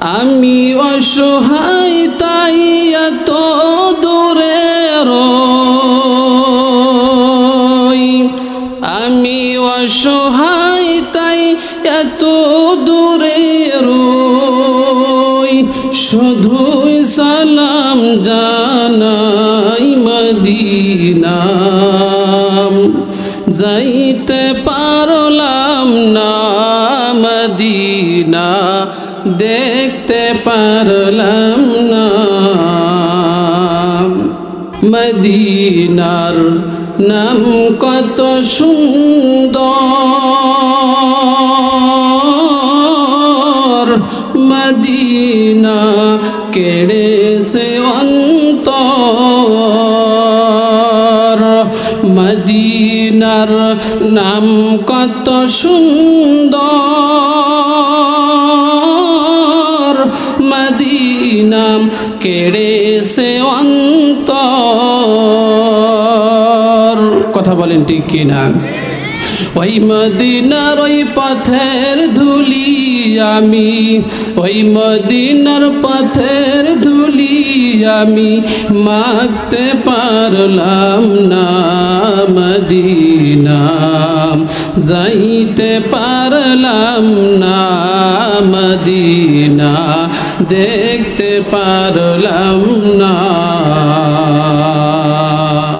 আমি অসহায়, তাই এত দূরে আমি অসহায়, তাই এত দূরে শুধুই সালাম জানাই মদিনা যাইতে পারলাম না মদিনা দেখতে পারলাম না। মদিনার নাম কত সুন্দর। মদিনা কেড়ে সে অন্তর। মদিনার নাম কত সুন্দর। মদিনা কেড়ে সে অন্তর। কথা বলেন ঠিক কিনা? ওই মদিনার ওই পথের ধুলি আমি, ওই মদিনার পথের ধুলি আমি মাগতে পারলাম না মদিনা যাইতে পারলাম না মদিনা। দেখতে পারলাম না।